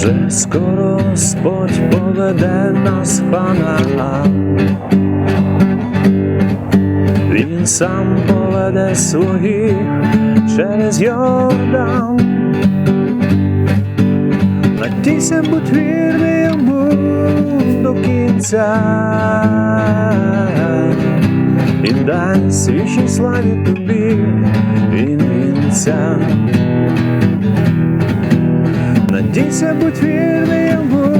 Вже скоро Господь поведе нас Ханаан. Він сам поведе своїх через Йордан. Надійся, будь вірний йому до кінця. Він дасть свічій славі тобі, він вінця. Надійся, будь вірний йому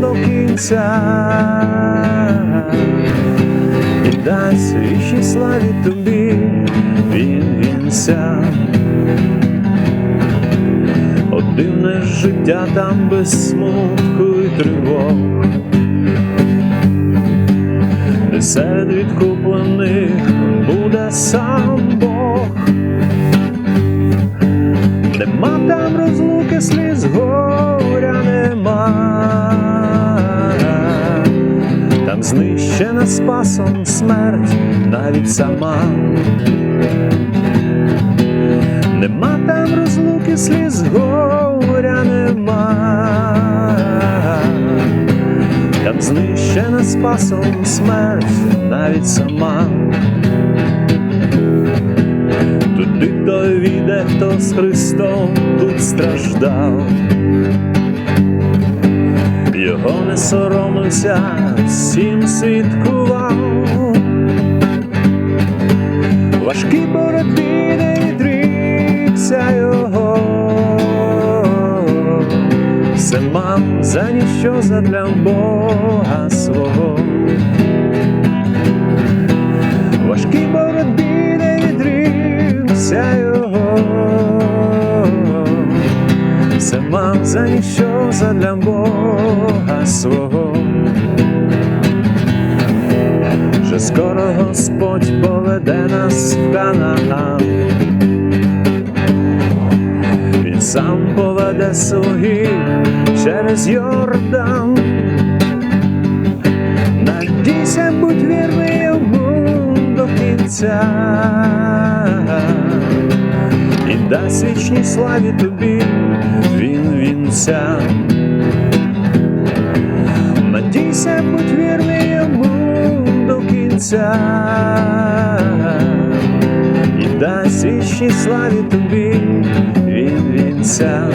до кінця. І дасть вічній славі тобі, він вінця. Дивне життя там без смутку і тривог, де серед відкуплених буде сам нема там розлуки, сліз горя нема, там знищена спасом смерть навіть сама. Нема там розлуки, сліз горя нема, там знищена спасом смерть навіть сама. Хто з Христом тут страждав, його не соромився, всім свідкував. Важкі боротьбі не його, все мав за ніщо задля Бога все мав за ніщо задля Бога свого. Вже скоро Господь поведе нас в Канаан. Він сам поведе своїх через Йордан. Надійся, будь вірний йому до кінця. І дасть вічній славі тобі вінця. Надійся, будь вірний йому до кінця, і дасть вічній славі тобі він вінця.